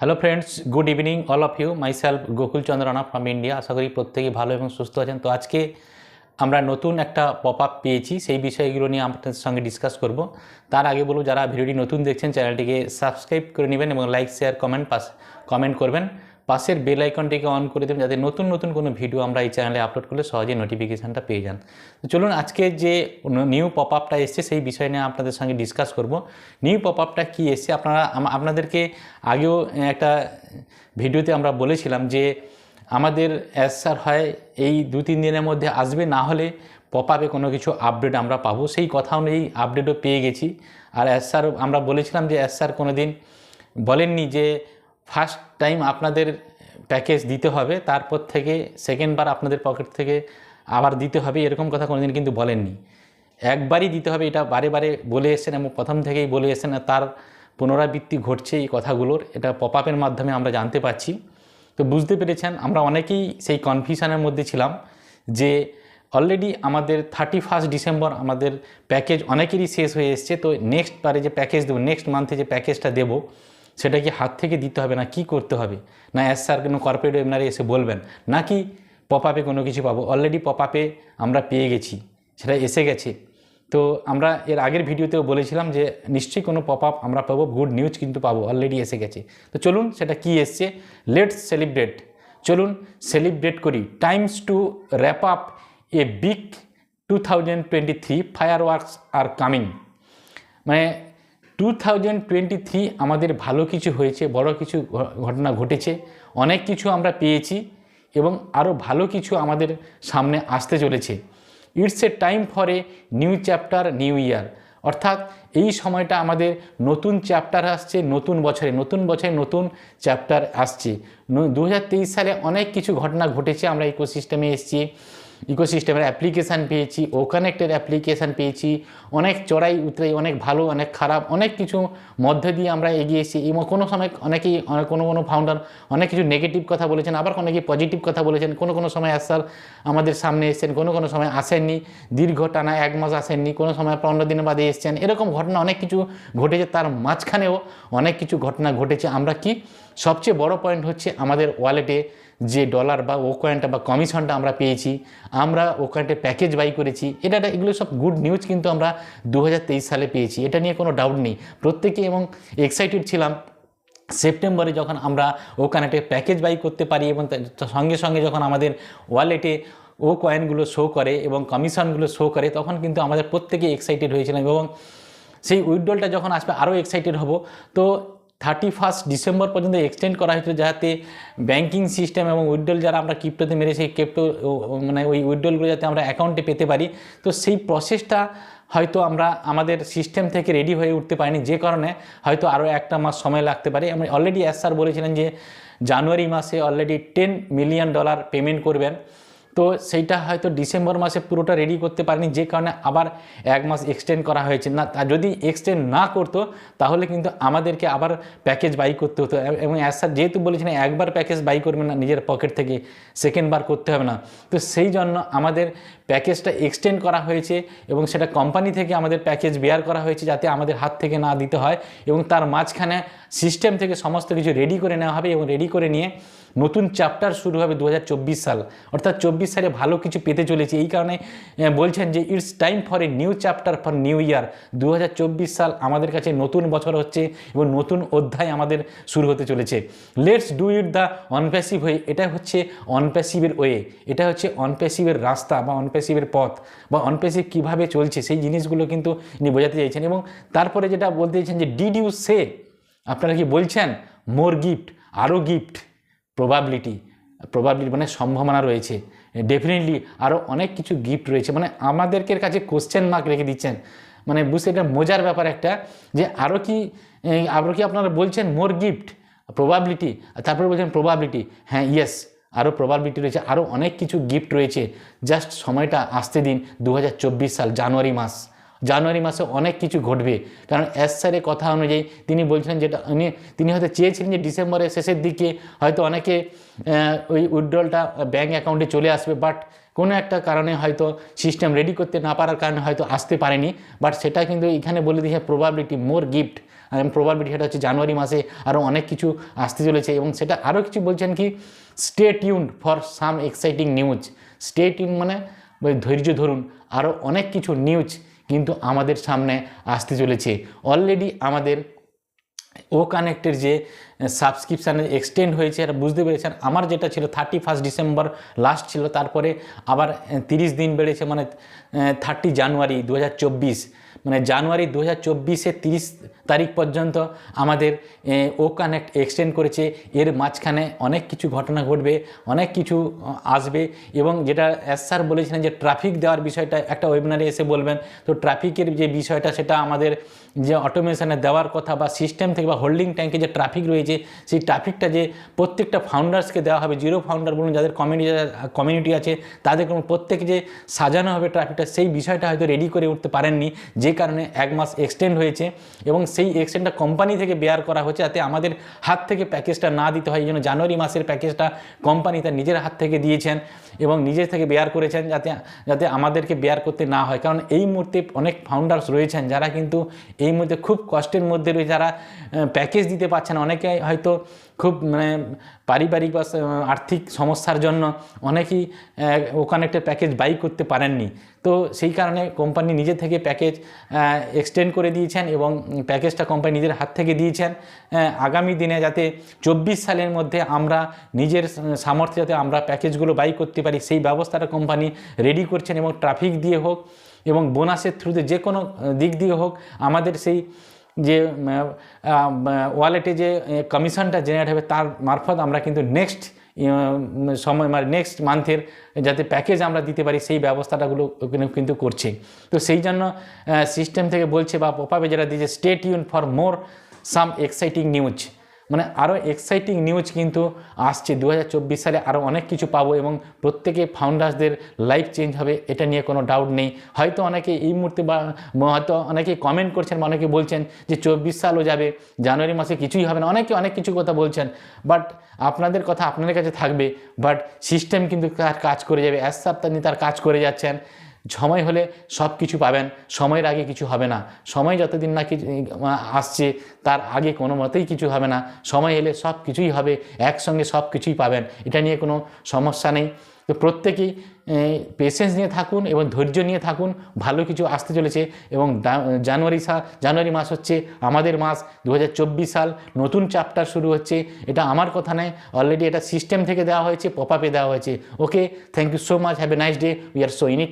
Hello friends good evening all of you myself Gokul Chandrana from India আশা করি প্রত্যেকেই ভালো এবং সুস্থ আছেন। তো আজকে আমরা নতুন একটা পপ আপ পেয়েছি। সেই বিষয়গুলো নিয়ে আপনাদের সঙ্গে ডিসকাস করব। তার আগে বলব, যারা ভিডিওটি নতুন দেখছেন চ্যানেলটিকে সাবস্ক্রাইব করে নেবেন এবং লাইক শেয়ার কমেন্ট পাস কমেন্ট করবেন। পাশের বেল আইকনটিকে অন করে দেবেন যাতে নতুন নতুন কোনো ভিডিও আমরা এই চ্যানেলে আপলোড করলে সহজেই নোটিফিকেশানটা পেয়ে যান। তো চলুন আজকে যে নিউ পপ আপটা এসছে সেই বিষয় নিয়ে আপনাদের সঙ্গে ডিসকাস করব। নিউ পপ আপটা কী এসছে? আপনারা আপনাদেরকে আগেও একটা ভিডিওতে আমরা বলেছিলাম যে আমাদের অ্যাসার হয় এই দু, তিন দিনের মধ্যে আসবে, না হলে পপ আপে কোনো কিছু আপডেট আমরা পাবো। সেই কথা অনুযায়ী আপডেটও পেয়ে গেছি। আর অ্যাসার আমরা বলেছিলাম যে অ্যাসার কোনো দিন বলেননি যে ফার্স্ট টাইম আপনাদের প্যাকেজ দিতে হবে, তারপর থেকে সেকেন্ডবার আপনাদের পকেট থেকে আবার দিতে হবে, এরকম কথা কোনোদিন কিন্তু বলেননি। একবারই দিতে হবে, এটা বারে বারে বলে এসেছেন এবং প্রথম থেকেই বলে এসেছেন তার পুনরাবৃত্তি ঘটছে এই কথাগুলোর, এটা পপ আপের মাধ্যমে আমরা জানতে পারছি। তো বুঝতে পেরেছেন, আমরা অনেকেই সেই কনফিউশনের মধ্যে ছিলাম যে অলরেডি আমাদের থার্টি ফার্স্ট ডিসেম্বর আমাদের প্যাকেজ অনেকেরই শেষ হয়ে এসছে, তো নেক্সট বারে যে প্যাকেজ দেবো নেক্সট মান্থে যে প্যাকেজটা দেবো সেটা কি হাত থেকে দিতে হবে না, কি করতে হবে? না এস স্যার কোনো কর্পোরেট ওয়েবনারে এসে বলবেন, নাকি পপ আপে কোনো কিছু পাবো? অলরেডি পপ আপে আমরা পেয়ে গেছি, সেটা এসে গেছে। তো আমরা এর আগের ভিডিওতেও বলেছিলাম যে নিশ্চয়ই কোনো পপ আপ আমরা পাবো গুড নিউজ কিন্তু পাবো অলরেডি এসে গেছে। তো চলুন সেটা কি এসছে? লেটস সেলিব্রেট চলুন সেলিব্রেট করি। Times to wrap up a big two thousand twenty three fireworks are coming মানে টু থাউজেন্ড টোয়েন্টি থ্রি আমাদের ভালো কিছু হয়েছে, বড় কিছু ঘটনা ঘটেছে, অনেক কিছু আমরা পেয়েছি এবং আরও ভালো কিছু আমাদের সামনে আসতে চলেছে। It's a time for a new chapter new year অর্থাৎ এই সময়টা আমাদের নতুন চ্যাপ্টার আসছে, নতুন বছরে নতুন বছরে নতুন চ্যাপ্টার আসছে। দু হাজার তেইশ সালে অনেক কিছু ঘটনা ঘটেছে, আমরা ইকোসিস্টেমে এসেছি। ইকোসিস্টেমের অ্যাপ্লিকেশান পেয়েছি ও কানেক্টের অ্যাপ্লিকেশান পেয়েছি, অনেক চড়াই উতরাই, অনেক ভালো, অনেক খারাপ, অনেক কিছু মধ্যে দিয়ে আমরা এগিয়েছি এবং কোনো সময় অনেকেই কোনো কোনো ফাউন্ডার অনেক কিছু নেগেটিভ কথা বলেছেন, আবার অনেকেই পজিটিভ কথা বলেছেন। কোনো কোনো সময় আসার আমাদের সামনে এসেছেন, কোনো কোনো সময় আসেননি, দীর্ঘ টানা এক মাস আসেননি, কোনো সময় পনেরো দিনের বাদে এসছেন। এরকম ঘটনা অনেক কিছু ঘটেছে, তার মাঝখানেও অনেক কিছু ঘটনা ঘটেছে। আমরা কি সবচেয়ে বড় পয়েন্ট হচ্ছে আমাদের ওয়ালেটে যে ডলার বা ও কয়েনটা বা কমিশনটা আমরা পেয়েছি। আমরা ও কয়েনটা প্যাকেজ বাই করেছি। এটা এগুলো সব গুড নিউজ কিন্তু আমরা দু হাজার তেইশ সালে পেয়েছি। এটা নিয়ে কোনো ডাউট নেই। প্রত্যেকে এবং এক্সাইটেড ছিলাম সেপ্টেম্বরে যখন আমরা ওখানে একটা প্যাকেজ বাই করতে পারি এবং সঙ্গে সঙ্গে যখন আমাদের ওয়ালেটে ও কয়েনগুলো শো করে এবং কমিশনগুলো শো করে, তখন কিন্তু আমাদের প্রত্যেকে এক্সাইটেড হয়েছিলাম এবং সেই উইথড্রলটা যখন আসবে আরও এক্সাইটেড হব। তো থার্টি ফার্স্ট ডিসেম্বর পর্যন্ত এক্সটেন্ড করা হয়েছিল যাতে ব্যাঙ্কিং সিস্টেম এবং উইথড্রল যারা আমরা ক্রিপ্টোতে মেরে সেই ক্রিপ্টো মানে ওই উইথড্রলগুলো যাতে আমরা অ্যাকাউন্টে পেতে পারি। তো সেই প্রসেসটা হয়তো আমরা আমাদের সিস্টেম থেকে রেডি হয়ে উঠতে পারিনি, যে কারণে হয়তো আরও একটা মাস সময় লাগতে পারে। আমি অলরেডি এস স্যার বলেছিলেন যে, জানুয়ারি মাসে already ten million dollar payment করবেন। তো সেইটা হয়তো ডিসেম্বর মাসে পুরোটা রেডি করতে পারেনি, যে কারণে আবার এক মাস এক্সটেন্ড করা হয়েছে। না যদি এক্সটেন্ড না করতো, তাহলে কিন্তু আমাদেরকে আবার প্যাকেজ বাই করতে হতো। এবং অ্যাজ স্যার যেহেতু বলেছিলেন একবার প্যাকেজ বাই করবেন না, নিজের পকেট থেকে সেকেন্ড বার করতে হবে না। তো সেই জন্য আমাদের প্যাকেজটা এক্সটেন্ড করা হয়েছে এবং সেটা কোম্পানি থেকে আমাদের প্যাকেজ বেয়ার করা হয়েছে, যাতে আমাদের হাত থেকে না দিতে হয় এবং তার মাঝখানে সিস্টেম থেকে সমস্ত কিছু রেডি করে নেওয়া হবে এবং রেডি করে নিয়ে নতুন চ্যাপ্টার শুরু হবে দু হাজার চব্বিশ সাল। অর্থাৎ চব্বিশ সালে ভালো কিছু পেতে চলেছে। এই কারণে বলছেন যে it's time for a new chapter for new year দু হাজার চব্বিশ সাল আমাদের কাছে নতুন বছর হচ্ছে এবং নতুন অধ্যায় আমাদের শুরু হতে চলেছে। লেটস ডু ইট দ্য অনপ্যাসিভ হয়ে এটা হচ্ছে অনপ্যাসিভের ওয়ে এটা হচ্ছে অনপ্যাসিভের রাস্তা বা অনপ্যাসিভের পথ বা অনপ্যাসিভ কীভাবে চলছে, সেই জিনিসগুলো কিন্তু ইনি বোঝাতে চাইছেন। এবং তারপরে যেটা বলতে চাইছেন যে ডিড ইউ সে আপনারা কি বলছেন? মোর গিফট আরও গিফট প্রবাবিলিটি প্রবাবিলিটি মানে সম্ভাবনা রয়েছে। ডেফিনেটলি আরও অনেক কিছু গিফট রয়েছে। মানে আমাদেরকে কাছে কোশ্চেন মার্ক রেখে দিচ্ছেন। মানে বুঝতে এটা মজার ব্যাপার একটা যে আরও কি আরও কি আপনারা বলছেন মোর গিফট প্রবাবিলিটি তারপরে বলছেন প্রবাবিলিটি হ্যাঁ ইয়েস আরও প্রবাবিলিটি রয়েছে। আরও অনেক কিছু গিফট রয়েছে। জাস্ট সময়টা আসতে দিন। দু হাজার চব্বিশ সাল, জানুয়ারি মাস। জানুয়ারি মাসে অনেক কিছু ঘটবে। কারণ এস স্যারের কথা অনুযায়ী তিনি বলছিলেন যেটা, উনি, তিনি হয়তো চেয়েছিলেন যে ডিসেম্বরের শেষের দিকে হয়তো অনেকে ওই উইথড্রলটা ব্যাঙ্ক অ্যাকাউন্টে চলে আসবে, বাট কোনো একটা কারণে হয়তো সিস্টেম রেডি করতে না পারার কারণে হয়তো আসতে পারেনি। বাট সেটা কিন্তু এখানে বলে দিয়েছে প্রবাবিলিটি মোর গিফট প্রবাবিলিটি সেটা হচ্ছে জানুয়ারি মাসে আরও অনেক কিছু আসতে চলেছে। এবং সেটা আরও কিছু বলছেন কি stay tune for some exciting news stay tune মানে ধৈর্য ধরুন। আরও অনেক কিছু নিউজ কিন্তু আমাদের সামনে আসতে চলেছে। অলরেডি আমাদের ও কানেক্টের যে সাবস্ক্রিপশানে এক্সটেন্ড হয়েছে, আর বুঝতে পেরেছেন, আমার যেটা ছিল থার্টি ফার্স্ট ডিসেম্বর লাস্ট ছিল, তারপরে আবার তিরিশ দিন বেড়েছে মানে থার্টি জানুয়ারি দু হাজার চব্বিশ। মানে জানুয়ারি দু হাজার চব্বিশে তিরিশ তারিখ পর্যন্ত আমাদের ও কানেক্ট এক্সটেন্ড করেছে। এর মাঝখানে অনেক কিছু ঘটনা ঘটবে, অনেক কিছু আসবে এবং যেটা এস স্যার বলেছিলেন যে ট্রাফিক দেওয়ার বিষয়টা, একটা ওয়েবিনারে এসে বলবেন। তো ট্রাফিকের যে বিষয়টা, সেটা আমাদের যে অটোমেশনে দেওয়ার কথা বা সিস্টেম থেকে বা হোল্ডিং ট্যাঙ্কে যে ট্রাফিক রয়েছে, সেই ট্রাফিকটা যে প্রত্যেকটা ফাউন্ডার্সকে দেওয়া হবে জিরো ফাউন্ডার বলুন, যাদের কমিউনিটি কমিউনিটি আছে তাদেরকে প্রত্যেক যে সাজানো হবে ট্রাফিকটা সেই বিষয়টা হয়তো রেডি করে উঠতে পারেননি। যে কারণে এক মাস এক্সটেন্ড হয়েছে এবং সেই এক্সচেঞ্জটা কোম্পানি থেকে বেয়ার করা হচ্ছে যাতে আমাদের হাত থেকে প্যাকেজটা না দিতে হয়। এই জন্য জানুয়ারি মাসের প্যাকেজটা কোম্পানি তার নিজের হাত থেকে দিয়েছেন এবং নিজের থেকে বেয়ার করেছেন যাতে যাতে আমাদেরকে বেয়ার করতে না হয়। কারণ এই মুহূর্তে অনেক ফাউন্ডার্স রয়েছেন যারা কিন্তু এই মুহূর্তে খুব কষ্টের মধ্যে রয়েছে যারা প্যাকেজ দিতে পারছেন। অনেকে হয়তো খুব মানে পারিবারিক বা আর্থিক সমস্যার জন্য অনেকেই ওখানে একটা প্যাকেজ বাই করতে পারেননি। তো সেই কারণে কোম্পানি নিজে থেকে প্যাকেজ এক্সটেন্ড করে দিয়েছেন এবং প্যাকেজটা কোম্পানি নিজের হাত থেকে দিয়েছেন। আগামী দিনে যাতে চব্বিশ সালের মধ্যে আমরা নিজের সামর্থ্যে যাতে আমরা প্যাকেজগুলো বাই করতে পারি, সেই ব্যবস্থাটা কোম্পানি রেডি করছেন এবং ট্রাফিক দিয়ে হোক এবং বোনাসের থ্রুতে যে কোনো দিক দিয়ে হোক, আমাদের সেই যে ওয়ালেটে যে কমিশনটা জেনারেট হবে, তার মারফত আমরা কিন্তু নেক্সট সময় মানে নেক্সট মান্থের যাতে প্যাকেজ আমরা দিতে পারি, সেই ব্যবস্থাটাগুলো কিন্তু করছে। তো সেই জন্য সিস্টেম থেকে বলছে বা পপাবে যেটা দিয়েছে stay tune for more some exciting news মানে আরও এক্সাইটিং নিউজ কিন্তু আসছে। দু হাজার চব্বিশ সালে আরও অনেক কিছু পাবো এবং প্রত্যেকে ফাউন্ডার্সদের লাইফ চেঞ্জ হবে, এটা নিয়ে কোনো ডাউট নেই। হয়তো অনেকে এই মুহূর্তে বা হয়তো অনেকে কমেন্ট করছেন বা অনেকে বলছেন যে চব্বিশ সালও যাবে, জানুয়ারি মাসে কিছুই হবে না, অনেকে অনেক কিছু কথা বলছেন বাট আপনাদের কথা আপনাদের কাছে থাকবে বাট সিস্টেম কিন্তু তার কাজ করে যাবে এক সপ্তাহ তার কাজ করে যাচ্ছেন। সময় হলে সব কিছু পাবেন, সময়ের আগে কিছু হবে না। সময় যতদিন না কিছু আসছে, তার আগে কোনো মতেই কিছু হবে না। সময় এলে সব কিছুই হবে, একসঙ্গে সব কিছুই পাবেন। এটা নিয়ে কোনো সমস্যা নেই। তো প্রত্যেকেই পেশেন্স নিয়ে থাকুন এবং ধৈর্য নিয়ে থাকুন। ভালো কিছু আসতে চলেছে এবং জানুয়ারি সা, জানুয়ারি মাস হচ্ছে আমাদের মাস। দু হাজার চব্বিশ সাল নতুন চ্যাপ্টার শুরু হচ্ছে। এটা আমার কথা নয়। অলরেডি এটা সিস্টেম থেকে দেওয়া হয়েছে পপ আপে দেওয়া হয়েছে। Okay thank you so much have a nice day we are so in it